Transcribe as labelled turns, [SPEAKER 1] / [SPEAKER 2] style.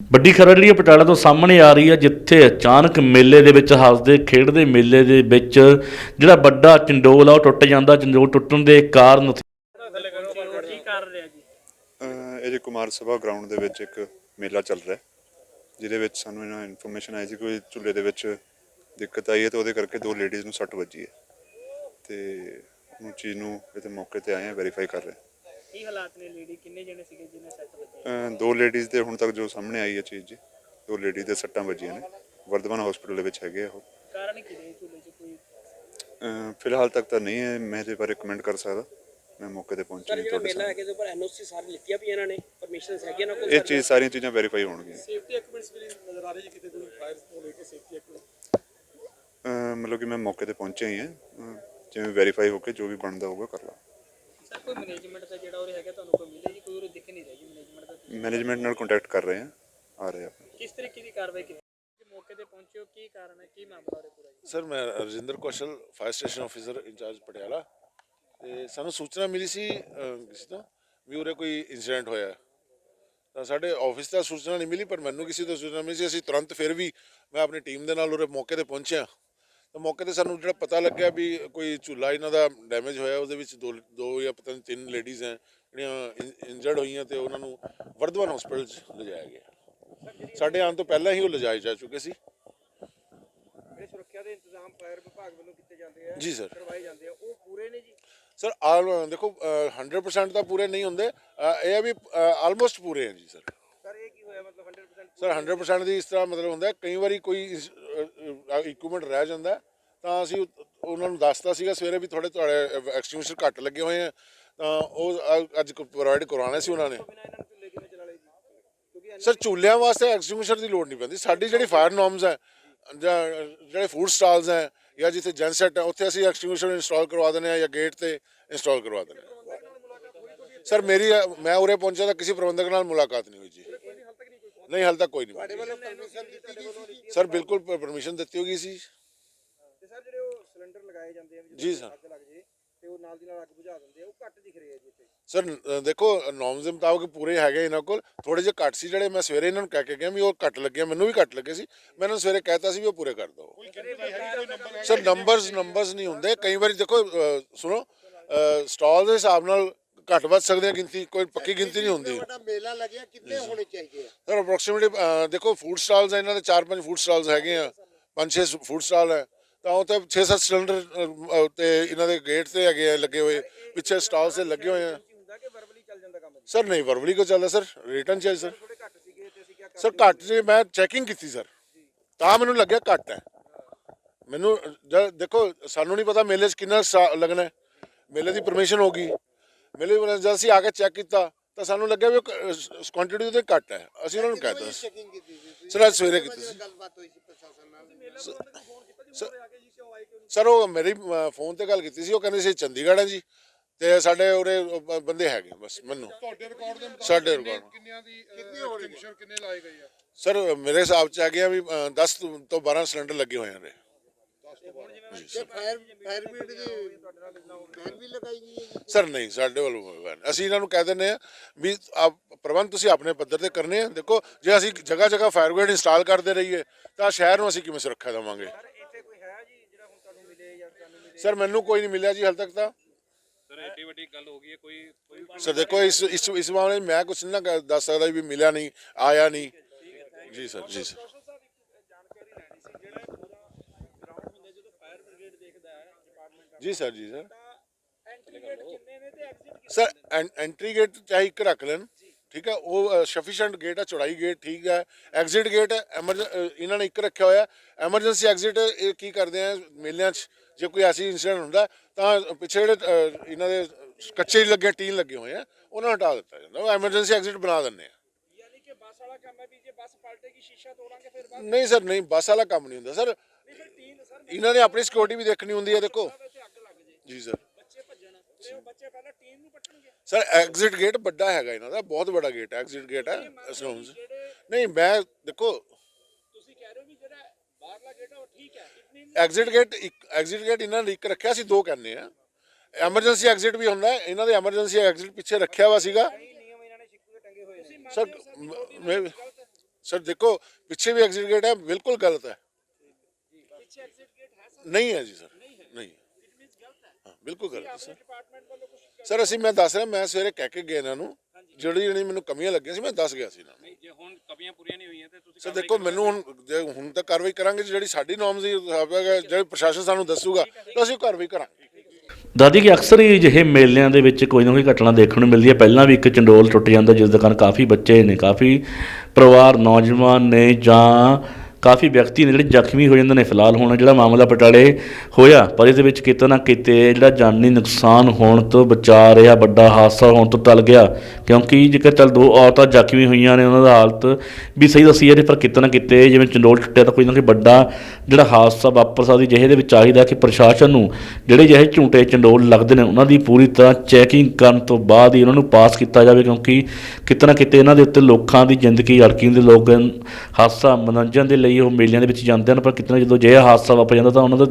[SPEAKER 1] ਵੱਡੀ ਖਬਰ ਜਿਹੜੀ ਪਟਿਆਲਾ ਤੋਂ ਸਾਹਮਣੇ ਆ ਰਹੀ ਹੈ, ਜਿੱਥੇ ਅਚਾਨਕ ਮੇਲੇ ਦੇ ਵਿੱਚ ਹੱਸਦੇ, ਖੇਡਦੇ ਮੇਲੇ ਦੇ ਵਿੱਚ ਜਿਹੜਾ ਵੱਡਾ ਚੰਡੋਲ ਆ, ਉਹ ਟੁੱਟ ਜਾਂਦਾ, ਚੰਡੋਲ ਟੁੱਟਣ ਦੇ ਕਾਰਨ
[SPEAKER 2] ਕੀ
[SPEAKER 3] ਕੁਮਾਰ ਸਭਾ ਗਰਾਊਂਡ ਦੇ ਵਿੱਚ ਇੱਕ ਮੇਲਾ ਚੱਲ ਰਿਹਾ ਜਿਹਦੇ ਵਿੱਚ ਸਾਨੂੰ ਇਹਨਾਂ ਇਨਫੋਰਮੇਸ਼ਨ ਆਈ ਸੀ ਕੋਈ ਝੂਲੇ ਦੇ ਵਿੱਚ ਦਿੱਕਤ ਆਈ ਹੈ ਤੇ ਉਹਦੇ ਕਰਕੇ ਦੋ ਲੇਡੀਜ਼ ਨੂੰ ਸੱਟ ਵੱਜੀ ਹੈ। ਤੇ ਉਹ ਚੀਜ਼ ਨੂੰ ਇਹਦੇ ਮੌਕੇ ਤੇ ਆਏ ਆ ਵੈਰੀਫਾਈ ਕਰ ਰਹੇ
[SPEAKER 2] ਕੀ ਹਾਲਾਤ ਨੇ ਲੇਡੀ? ਕਿੰਨੇ ਜਣੇ ਸੀਗੇ ਜਿਹਨੇ ਸੱਟ ਵੱਜੀ?
[SPEAKER 3] ਹਾਂ। ਅਹ ਦੋ ਲੇਡੀਜ਼ ਦੇ ਹੁਣ ਤੱਕ ਜੋ ਸਾਹਮਣੇ ਆਈ ਹੈ ਚੀਜ਼ ਜੀ। ਦੋ ਲੇਡੀਜ਼ ਦੇ ਸੱਟਾਂ ਵੱਜੀਆਂ ਨੇ। ਵਰਧਮਾਨ ਹਸਪੀਟਲ ਦੇ ਵਿੱਚ ਹੈਗੇ ਆ ਉਹ।
[SPEAKER 2] ਕਾਰਨ ਕੀ ਰਹੇ ਝੂਲੇ 'ਚ ਕੋਈ?
[SPEAKER 3] ਫਿਲਹਾਲ ਤੱਕ ਤਾਂ ਨਹੀਂ ਹੈ। ਮੈਂ ਇਹਦੇ ਬਾਰੇ ਕਮੈਂਟ ਕਰ ਸਕਦਾ। ਮੈਂ ਮੌਕੇ ਤੇ ਪਹੁੰਚੀ
[SPEAKER 4] ਸਰ
[SPEAKER 3] ਨਹੀਂ
[SPEAKER 4] ਜਿਹੜਾ
[SPEAKER 3] ਤੁਹਾਡੇ
[SPEAKER 4] ਮੇਲਾ
[SPEAKER 3] ਸਾਹਮਣੇ।
[SPEAKER 4] ਹੈਗੇ ਉੱਪਰ ਐਨਓਸੀ ਸਾਰੀ ਲਿੱਤੀਆਂ ਪਈਆਂ ਇਹਨਾਂ ਨੇ ਪਰਮਿਸ਼ਨਸ ਹੈਗੀਆਂ ਨਾ
[SPEAKER 3] ਇਹ ਚੀਜ਼ ਸਾਰੀਆਂ ਚੀਜ਼ਾਂ ਵੈਰੀਫਾਈ ਹੋਣਗੀਆਂ।
[SPEAKER 5] ਸੇਫਟੀ ਇਕਵਿਪਮੈਂਟਸ ਵੀ ਨਜ਼ਰ ਆ ਰਹੇ ਜੀ ਕਿਤੇ ਕੋਈ ਫਾਇਰ ਤੋਂ ਲੈ ਕੇ ਸੇਫਟੀ ਇਕਵਿਪਮੈਂਟ
[SPEAKER 3] ਮਤਲਬ ਕਿ ਮੈਂ ਮੌਕੇ ਤੇ ਪਹੁੰਚਿਆ ਹੀ ਹਾਂ। ਜਿਵੇਂ ਵੈਰੀਫਾਈ ਹੋ ਕੇ ਜੋ ਵੀ ਬਣਦਾ ਹੋਊਗਾ ਕਰ ਲਾ।
[SPEAKER 2] ਸਰ ਕੋਈ ਮੈਨੇਜਮੈਂਟ ਦਾ ਜਿਹੜਾ ਉਰੇ ਹੈਗਾ ਤੁਹਾਨੂੰ ਕੋਈ ਮਿਲੇ ਜੀ? ਕੋਈ ਉਰੇ ਦਿਖ ਨਹੀਂ ਰਿਹਾ ਜੀ ਮੈਨੇਜਮੈਂਟ ਦਾ ਤੁਸੀਂ?
[SPEAKER 3] ਮੈਨੇਜਮੈਂਟ ਨਾਲ ਕੰਟੈਕਟ ਕਰ ਰਹੇ ਹਾਂ ਆ ਰਹੇ ਆ
[SPEAKER 2] ਕਿਸ ਤਰੀਕੇ ਦੀ ਕਾਰਵਾਈ ਕੀਤੀ? ਮੌਕੇ ਤੇ ਪਹੁੰਚੇ ਹੋ ਕੀ ਕਾਰਨ ਹੈ? ਕੀ ਮਾਮਲਾ ਉਰੇ ਪੂਰਾ ਜੀ?
[SPEAKER 6] ਸਰ ਮੈਂ Rajinder Kaushal fire station officer in charge Patiala. ਤੇ ਸਾਨੂੰ ਸੂਚਨਾ ਮਿਲੀ ਸੀ ਅਹ, ਕਿਸੇ ਤੋਂ ਵੀ ਉਰੇ ਕੋਈ ਇਨਸੀਡੈਂਟ ਹੋਇਆ ਹੈ। ਤਾਂ ਸਾਡੇ ਆਫਿਸ ਦਾ ਸੂਚਨਾ ਨਹੀਂ ਮਿਲੀ ਪਰ ਮੈਨੂੰ ਕਿਸੇ ਤੋਂ ਸੂਚਨਾ ਮਿਲੀ ਸੀ। ਅਸੀਂ ਤੁਰੰਤ ਫਿਰ ਵੀ ਮੈਂ ਆਪਣੀ ਟੀਮ ਦੇ ਨਾਲ ਉਰੇ ਮੌਕੇ ਤੇ ਪਹੁੰਚਿਆ ਤਾਂ ਮੌਕੇ ਤੇ ਸਾਨੂੰ ਜਿਹੜਾ ਪਤਾ ਲੱਗਿਆ ਵੀ ਕੋਈ ਝੂਲਾ ਇਹਨਾਂ ਦਾ ਡੈਮੇਜ ਹੋਇਆ ਉਹਦੇ ਵਿੱਚ ਦੋ ਦੋ ਜਾਂ ਪਤਾ ਨਹੀਂ ਤਿੰਨ ਲੇਡੀਜ਼ ਹੈ ਜਿਹੜੀਆਂ ਇੰਜਰਡ ਹੋਈਆਂ ਤੇ ਉਹਨਾਂ ਨੂੰ ਵਰਧਮਾਨ ਹਸਪੀਟਲ 'ਚ ਲਿਜਾਇਆ ਗਿਆ। ਸਾਡੇ ਆਉਣ ਤੋਂ ਪਹਿਲਾਂ ਹੀ ਉਹ ਲਿਜਾਏ ਜਾ ਚੁੱਕੇ ਸੀ।
[SPEAKER 5] ਜਿਹੜੇ ਸੁਰੱਖਿਆ ਦੇ ਇੰਤਜ਼ਾਮ ਫਾਇਰ ਵਿਭਾਗ ਵੱਲੋਂ ਕੀਤੇ ਜਾਂਦੇ ਆ
[SPEAKER 6] ਜੀ ਸਰ।
[SPEAKER 5] ਕਰਵਾਏ ਜਾਂਦੇ ਆ ਉਹ ਪੂਰੇ ਨੇ ਜੀ?
[SPEAKER 6] ਸਰ ਆਲ ਦੇਖੋ ਅ, 100% ਤਾਂ ਪੂਰੇ ਨਹੀਂ ਹੁੰਦੇ ਇਹ ਆ ਵੀ ਆਲਮੋਸਟ ਪੂਰੇ ਹੈ ਜੀ ਸਰ।
[SPEAKER 5] ਸਰ ਇਹ ਕੀ ਹੋਇਆ ਮਤਲਬ 100%
[SPEAKER 6] ਸਰ 100% ਦੀ ਇਸ ਤਰ੍ਹਾਂ ਮਤਲਬ ਹੁੰਦਾ ਕਈ ਵਾਰੀ ਕੋਈ ਇਕਵਿਪਮੈਂਟ ਰਹਿ ਜਾਂਦਾ। ਤਾਂ ਅਸੀਂ ਉਹਨਾਂ ਨੂੰ ਦੱਸਤਾ ਸੀਗਾ ਸਵੇਰੇ ਵੀ ਥੋੜੇ ਤੁਹਾਡੇ ਐਕਸਟਿੰਗੁਇਸ਼ਰ ਘੱਟ ਲੱਗੇ ਹੋਏ ਆ। ਤਾਂ ਉਹ ਅੱਜ ਪ੍ਰੋਵਾਈਡ ਕਰਵਾਉਣੇ ਸੀ ਉਹਨਾਂ ਨੇ। ਸਰ ਚੂਲਿਆਂ ਵਾਸਤੇ ਐਕਸਟਿੰਗੁਇਸ਼ਰ ਦੀ ਲੋੜ ਨਹੀਂ ਪੈਂਦੀ। ਸਾਡੀ ਜਿਹੜੀ ਫਾਇਰ ਨੋਰਮਸ ਹੈ, ਜਾਂ ਜਿਹੜੇ ਫੂਡ ਸਟਾਲਸ ਹੈ, ਜਾਂ ਜਿੱਥੇ ਜੈਨਸੈਟ ਹੈ, ਉੱਥੇ ਅਸੀਂ ਐਕਸਟਿੰਗੁਇਸ਼ਰ ਇੰਸਟਾਲ ਕਰਵਾ ਦਿੰਦੇ ਆ ਜਾਂ ਗੇਟ ਤੇ ਇੰਸਟਾਲ ਕਰਵਾ ਦਿੰਦੇ ਹਾਂ। ਸਰ, ਮੇਰੀ ਮੈਂ ਉਰੇ ਪਹੁੰਚਿਆ ਤਾਂ ਕਿਸੇ ਪ੍ਰਬੰਧਕ ਨਾਲ ਮੁਲਾਕਾਤ ਨਹੀਂ ਹੋਈ ਜੀ। ਨਹੀਂ ਹਾਲ ਤੱਕ ਕੋਈ ਨਹੀਂ। ਸਰ ਬਿਲਕੁਲ ਪਰਮਿਸ਼ਨ ਦਿੱਤੀ ਹੋਈ ਸੀ।
[SPEAKER 5] ਤੇ ਸਰ ਜਿਹੜੇ ਉਹ ਸਿਲੰਡਰ ਲਗਾਏ ਜਾਂਦੇ ਆ ਵੀ
[SPEAKER 6] ਜੀ
[SPEAKER 5] ਜਦੋਂ
[SPEAKER 6] ਸਰ।
[SPEAKER 5] ਅੱਗ ਲੱਗ ਜੇ ਤੇ ਉਹ ਨਾਲ ਦੀ ਨਾਲ ਅੱਗ ਬੁਝਾ ਦਿੰਦੇ ਆ ਉਹ ਘੱਟ ਦਿਖ ਰਹੇ ਆ ਜੀ ਇੱਥੇ।
[SPEAKER 6] ਸਰ ਅ, ਦੇਖੋ ਨੋਰਮਸ ਦੇ ਮੁਤਾਬਕ ਪੂਰੇ ਹੈਗੇ ਇਹਨਾਂ ਕੋਲ। ਥੋੜੇ ਜਿਹੇ ਘੱਟ ਸੀ ਜਿਹੜੇ ਮੈਂ ਸਵੇਰੇ ਇਹਨਾਂ ਨੂੰ ਕਹਿ ਕੇ ਗਿਆ ਵੀ ਉਹ ਘੱਟ ਲੱਗੇ ਆ, ਮੈਨੂੰ ਵੀ ਘੱਟ ਲੱਗੇ ਸੀ। ਮੈਂ ਇਹਨਾਂ ਨੂੰ ਸਵੇਰੇ ਕਹਿਤਾ ਸੀ ਵੀ ਉਹ ਪੂਰੇ ਕਰ ਦਿਓ। ਸਰ ਨੰਬਰਸ ਨੰਬਰਸ ਨਹੀਂ ਹੁੰਦੇ। ਕਈ ਵਾਰੀ ਦੇਖੋ ਅ, ਸੁਣੋ ਸਟਾਲ ਦੇ ਹਿਸਾਬ ਨਾਲ ਘੱਟ ਵੱਧ ਸਕਦੇ ਆ ਗਿਣਤੀ ਕੋਈ ਪੱਕੀ ਗਿਣਤੀ ਨਹੀਂ ਹੁੰਦੀ।
[SPEAKER 7] ਵੱਡਾ ਮੇਲਾ ਲੱਗਿਆ ਕਿੰਨੇ ਹੋਣੇ ਚਾਹੀਦੇ ਆ?
[SPEAKER 6] ਸਰ ਅਪਰੋਕਸੀਮੇਟਲੀ ਦੇਖੋ ਫੂਡ ਸਟਾਲਸ ਇਹਨਾਂ ਦੇ 4-5 ਫੂਡ ਸਟਾਲਸ ਹੈਗੇ ਆ। 5-6 ਫੂਡ ਸਟਾਲ ਹੈ। ਤਾਂ ਉਹ ਤੇ 6-7 ਸਿਲੰਡਰ ਤੇ ਇਹਨਾਂ ਦੇ ਗੇਟ ਤੇ ਹੈਗੇ ਆ ਲੱਗੇ ਹੋਏ। ਪਿੱਛੇ ਸਟਾਲ ਤੇ ਲੱਗੇ ਹੋਏ ਆ। ਸਰ ਨਹੀਂ ਵਰਬਲੀ ਕੋ ਚੱਲਦਾ ਸਰ? ਰਿਟਰਨ ਚਾਹੀਦਾ ਸਰ। ਸਰ ਘੱਟ ਜੀ ਮੈਂ ਚੈਕਿੰਗ ਕੀਤੀ ਸਰ। ਤਾਂ ਮੈਨੂੰ ਲੱਗਿਆ ਘੱਟ ਹੈ। ਮੈਨੂੰ ਦੇਖੋ ਸਾਨੂੰ ਨਹੀਂ ਪਤਾ ਮੇਲੇ 'ਚ ਕਿੰਨਾ ਲੱਗਣਾ। ਮੇਲੇ ਦੀ ਪਰਮਿਸ਼ਨ ਹੋਗੀ ਮੇਲੇ ਜਦ ਅਸੀਂ ਆ ਕੇ ਚੈੱਕ ਕੀਤਾ ਤਾਂ ਸਾਨੂੰ ਲੱਗਿਆ ਵੀ ਕੁਆਂਟੀਟੀ ਉਹਦੇ ਘੱਟ ਹੈ। ਅਸੀਂ ਉਹਨਾਂ ਨੂੰ ਕਹਿਤਾ ਸੀ
[SPEAKER 7] ਚੈਕਿੰਗ ਕੀਤੀ ਸੀ
[SPEAKER 6] ਸਰ ਅੱਜ ਸਵੇਰੇ ਕੀਤੀ ਸੀ।
[SPEAKER 7] ਗੱਲਬਾਤ ਹੋਈ ਸੀ ਪ੍ਰਸ਼ਾਸਨ ਨਾਲ।
[SPEAKER 6] ਸਰ ਉਹ ਮੇਰੀ ਫੋਨ ਤੇ ਗੱਲ ਕੀਤੀ ਸੀ ਉਹ ਕਹਿੰਦੇ ਸੀ ਚੰਡੀਗੜ੍ਹ ਹੈ ਜੀ। ਤੇ ਸਾਡੇ ਉਰੇ ਬੰਦੇ ਹੈਗੇ ਬਸ ਮੈਨੂੰ।
[SPEAKER 8] ਤੁਹਾਡੇ ਰਿਕਾਰਡ ਦੇ ਮੁਤਾਬਕ
[SPEAKER 6] ਸਾਡੇ
[SPEAKER 8] ਕਿੰਨੇ-
[SPEAKER 6] ਰਿਕਾਰਡ
[SPEAKER 8] ਕਿੰਨਿਆਂ ਦੀ ਐਕਸਟੈਂਸ਼ਨ ਕਿੰਨੇ ਲਾਏ ਗਏ ਆ?
[SPEAKER 6] ਸਰ ਮੇਰੇ ਹਿਸਾਬ ਚ ਆ ਗਿਆ ਵੀ 10 ਤੋਂ 12 ਸਿਲੰਡਰ ਲੱਗੇ ਹੋਏ ਨੇ ਸਰ ਨਹੀਂ ਸਾਡੇ ਵੱਲੋਂ ਨਹੀਂ। ਅਸੀਂ ਇਹਨਾਂ ਨੂੰ ਕਹਿ ਦਿੰਦੇ ਆ ਵੀ ਆਪ ਪ੍ਰਬੰਧ ਤੁਸੀਂ ਆਪਣੇ ਪੱਧਰ ਤੇ ਕਰਨੇ ਆ। ਦੇਖੋ ਜੇ ਅਸੀਂ ਜਗ੍ਹਾ ਜਗ੍ਹਾ ਫਾਇਰ ਬ੍ਰਿਗੇਡ ਇੰਸਟਾਲ ਕਰਦੇ ਰਹੀਏ ਤਾਂ ਸ਼ਹਿਰ ਨੂੰ ਅਸੀਂ ਕਿਵੇਂ ਸੁਰੱਖਿਆ ਦੇਵਾਂਗੇ?
[SPEAKER 5] ਸਰ ਇੱਥੇ ਕੋਈ ਹੈ ਜੀ ਜਿਹੜਾ ਹੁਣ ਤੁਹਾਨੂੰ ਮਿਲੇ ਜਾਂ ਤੁਹਾਨੂੰ ਮਿਲੇ?
[SPEAKER 6] ਸਰ ਮੈਨੂੰ ਕੋਈ ਨਹੀਂ ਮਿਲਿਆ ਜੀ ਹਾਲ ਤੱਕ ਤਾਂ।
[SPEAKER 9] ਸਰ ਐਡੀ ਵੱਡੀ ਗੱਲ ਹੋ ਗਈ ਹੈ ਕੋਈ ਕੋਈ
[SPEAKER 6] ਸਰ ਦੇਖੋ ਇਸ ਇਸ ਇਸ ਮਾਮਲੇ ਮੈਂ ਕੁਝ ਨਹੀਂ ਨਾ ਦੱਸ ਸਕਦਾ ਵੀ ਮਿਲਿਆ ਨਹੀਂ ਆਇਆ ਨਹੀਂ। ਜੀ ਸਰ ਜੀ ਸਰ
[SPEAKER 2] ਜਾਣਕਾਰੀ ਲੈਣੀ ਸੀ ਜਿਹੜਾ ਪੂਰਾ ਗਰਾਊਂਡ ਹੁੰਦਾ ਜਦੋਂ ਫਾਇਰ ਬ੍ਰਿਗੇਡ ਦੇਖਦਾ ਹੈ ਡਿਪਾਰਟਮੈਂਟ
[SPEAKER 6] ਜੀ ਸਰ ਜੀ ਸਰ।
[SPEAKER 2] ਐਂਟਰੀ ਗੇਟ ਕਿੰਨੇ ਨੇ ਤੇ ਐਗਜ਼ਿਟ
[SPEAKER 6] ਸਰ ਐਂਟਰੀ ਗੇਟ ਚਾਹੇ ਇੱਕ ਰੱਖ ਲੈਣ ਠੀਕ ਹੈ ਉਹ ਸਫੀਸ਼ੀਐਂਟ ਗੇਟ ਹੈ ਚੌੜਾਈ ਗੇਟ ਠੀਕ ਹੈ ਐਗਜ਼ਿਟ ਗੇਟ ਇਹਨਾਂ ਨੇ ਇੱਕ ਰੱਖਿਆ ਹੋਇਆ। ਐਮਰਜੈਂਸੀ ਐਗਜ਼ਿਟ ਇਹ ਕੀ ਕਰਦੇ ਆ ਮੇਲਿਆਂ 'ਚ ਜੇ ਕੋਈ ਐਸੀ ਇਨਸੀਡੈਂਟ ਹੁੰਦਾ ਤਾਂ ਪਿੱਛੇ ਜਿਹੜੇ ਅ, ਇਹਨਾਂ ਦੇ ਕੱਚੇ ਲੱਗੇ ਟੀਨ ਲੱਗੇ ਹੋਏ ਆ ਉਹਨਾਂ ਨੂੰ ਹਟਾ ਦਿੱਤਾ ਜਾਂਦਾ। ਉਹ ਐਮਰਜੈਂਸੀ ਐਗਜ਼ਿਟ ਬਣਾ ਦਿੰਦੇ ਆ।
[SPEAKER 2] ਯਾਨੀ ਕਿ ਬੱਸ ਵਾਲਾ ਕੰਮ ਹੈ ਵੀ ਜੇ ਬੱਸ ਪਲਟੇਗੀ ਸ਼ੀਸ਼ਾ ਤੋੜਾਂਗੇ ਫਿਰ ਬਾਅਦ
[SPEAKER 6] ਨਹੀਂ ਸਰ ਨਹੀਂ ਬੱਸ ਵਾਲਾ ਕੰਮ ਨਹੀਂ ਹੁੰਦਾ। ਸਰ ਇਹਨਾਂ ਨੇ ਆਪਣੀ ਸਿਕਿਉਰਿਟੀ ਵੀ ਦੇਖਣੀ ਹੁੰਦੀ ਹੈ ਦੇਖੋ।
[SPEAKER 2] ਜੇ
[SPEAKER 6] ਸਰ
[SPEAKER 2] ਬੱਚੇ ਭੱਜਣ। ਤੇ ਉਹ ਬੱਚੇ ਪਹਿਲਾਂ ਟੀਨ ਨੂੰ ਪੱਟਣਗੇ।
[SPEAKER 6] ਸਰ ਐਗਜ਼ਿਟ ਗੇਟ ਵੱਡਾ ਹੈਗਾ ਇਹਨਾਂ ਦਾ ਬਹੁਤ ਵੱਡਾ ਗੇਟ ਹੈ ਐਗਜ਼ਿਟ ਗੇਟ ਹੈ ਸਨੋਮਸ ਨਹੀਂ ਮੈਂ ਦੇਖੋ
[SPEAKER 2] ਤੁਸੀਂ ਕਹਿ ਰਹੇ ਹੋ ਵੀ ਜਿਹੜਾ ਬਾਹਰਲਾ ਗੇਟ ਹੈ ਉਹ ਠੀਕ ਹੈ
[SPEAKER 6] ਐਗਜ਼ਿਟ ਗੇਟ ਐਗਜ਼ਿਟ ਗੇਟ ਇਹਨਾਂ ਨੇ ਇੱਕ ਰੱਖਿਆ ਸੀ ਦੋ ਕਹਿੰਦੇ ਆ ਐਮਰਜੈਂਸੀ ਐਗਜ਼ਿਟ ਵੀ ਹੁੰਦਾ ਇਹਨਾਂ ਦੇ ਐਮਰਜੈਂਸੀ ਐਗਜ਼ਿਟ ਪਿੱਛੇ ਰੱਖਿਆ ਵਾ ਸੀਗਾ। ਸਰ ਮ- ਸਰ ਦੇਖੋ ਪਿੱਛੇ ਵੀ ਐਗਜ਼ਿਟ ਗੇਟ ਹੈ ਬਿਲਕੁਲ ਗਲਤ ਹੈ। ਨਹੀਂ ਹੈ ਜੀ ਸਰ ਨਹੀਂ ਹਾਂ। ਬਿਲਕੁਲ ਗਲਤ ਸਰ ਸਰ ਅਸੀਂ ਮੈਂ ਦੱਸ ਰਿਹਾ ਮੈਂ ਸਵੇਰੇ ਕਹਿ ਕੇ ਗਿਆ ਇਹਨਾਂ ਨੂੰ। ਜਿਹੜੀ ਜਿਹੜੀ ਮੈਨੂੰ ਕਮੀਆਂ ਲੱਗੀਆਂ ਸੀ ਮੈਂ ਦੱਸ ਗਿਆ ਸੀ ਇਹਨਾਂ ਨੂੰ।
[SPEAKER 9] ਨਹੀਂ ਜੇ ਹੁਣ ਕਮੀਆਂ ਪੂਰੀਆਂ ਨਹੀਂ ਹੋਈਆਂ ਤੇ ਤੁਸੀਂ
[SPEAKER 6] ਸਰ ਦੇਖੋ ਮੈਨੂੰ ਹੁਣ ਜੇ ਹੁਣ ਤਾਂ ਕਾਰਵਾਈ ਕਰਾਂਗੇ ਜਿਹੜੀ ਸਾਡੀ ਨੋਰਮਸ ਦੀ ਜਿਹੜੇ ਪ੍ਰਸ਼ਾਸਨ ਸਾਨੂੰ ਦੱਸੂਗਾ ਤਾਂ ਅਸੀਂ ਕਾਰਵਾਈ ਕਰਾਂਗੇ।
[SPEAKER 1] ਦਾਦੀ ਕਿ ਅਕਸਰ ਹੀ ਅਜਿਹੇ ਮੇਲਿਆਂ ਦੇ ਵਿੱਚ ਕੋਈ ਨਾ ਕੋਈ ਘਟਨਾ ਦੇਖਣ ਨੂੰ ਮਿਲਦੀ ਹੈ। ਪਹਿਲਾਂ ਵੀ ਇੱਕ ਚੰਡੋਲ ਟੁੱਟ ਜਾਂਦਾ ਜਿਸ ਦੇ ਕਾਰਨ ਕਾਫੀ ਬੱਚੇ ਨੇ ਕਾਫੀ ਪਰਿਵਾਰ ਨੌਜਵਾਨ ਨੇ ਜਾਂ ਕਾਫੀ ਵਿਅਕਤੀ ਨੇ ਜਿਹੜੇ ਜ਼ਖਮੀ ਹੋ ਜਾਂਦੇ ਨੇ ਫਿਲਹਾਲ ਹੁਣ ਜਿਹੜਾ ਮਾਮਲਾ ਪਟਾਲੇ ਹੋਇਆ, ਪਰ ਇਹਦੇ ਵਿੱਚ ਕਿਤੇ ਨਾ ਕਿਤੇ ਜਿਹੜਾ ਜਾਨੀ ਨੁਕਸਾਨ ਹੋਣ ਤੋਂ ਬਚਾ ਰਿਹਾ, ਵੱਡਾ ਹਾਦਸਾ ਹੋਣ ਤੋਂ ਟਲ ਗਿਆ। ਕਿਉਂਕਿ ਜੇਕਰ ਚੱਲ ਦੋ ਔਰਤਾਂ ਜ਼ਖਮੀ ਹੋਈਆਂ ਨੇ, ਉਹਨਾਂ ਦਾ ਹਾਲਤ ਵੀ ਸਹੀ ਦੱਸੀ ਜਾਂਦੀ ਪਰ ਕਿਤੇ ਨਾ ਕਿਤੇ ਜਿਵੇਂ ਚੰਡੋਲ ਟੁੱਟਿਆ ਤਾਂ ਕੋਈ ਨਾ ਕੋਈ ਵੱਡਾ ਜਿਹੜਾ ਹਾਦਸਾ ਵਾਪਰ ਸਕਦੀ ਜਿਹੇ ਦੇ ਵਿੱਚ ਚਾਹੀਦਾ ਕਿ ਪ੍ਰਸ਼ਾਸਨ ਨੂੰ ਜਿਹੜੇ ਜਿਹੇ ਝੂਟੇ ਚੰਡੋਲ ਲੱਗਦੇ ਨੇ, ਉਹਨਾਂ ਦੀ ਪੂਰੀ ਤਰ੍ਹਾਂ ਚੈਕਿੰਗ ਕਰਨ ਤੋਂ ਬਾਅਦ ਹੀ ਉਹਨਾਂ ਨੂੰ ਪਾਸ ਕੀਤਾ ਜਾਵੇ। ਕਿਉਂਕਿ ਕਿਤੇ ਨਾ ਕਿਤੇ ਇਹਨਾਂ ਦੇ ਉੱਤੇ ਲੋਕਾਂ ਦੀ ਜ਼ਿੰਦਗੀ ਅੜਕੀ ਦੇ ਲੋਕ, ਹਾਦਸਾ, ਮਨੋਰੰਜਨ ਦੇ ਲਈ ਉਹ ਮੇਲਿਆਂ ਦੇ ਵਿੱਚ ਜਾਂਦੇ ਹਨ, ਪਰ ਕਿਤੇ ਨਾ ਜਦੋਂ ਅਜਿਹਾ ਹਾਦਸਾ ਵਾਪਰ ਜਾਂਦਾ ਤਾਂ ਉਹਨਾਂ ਦਾ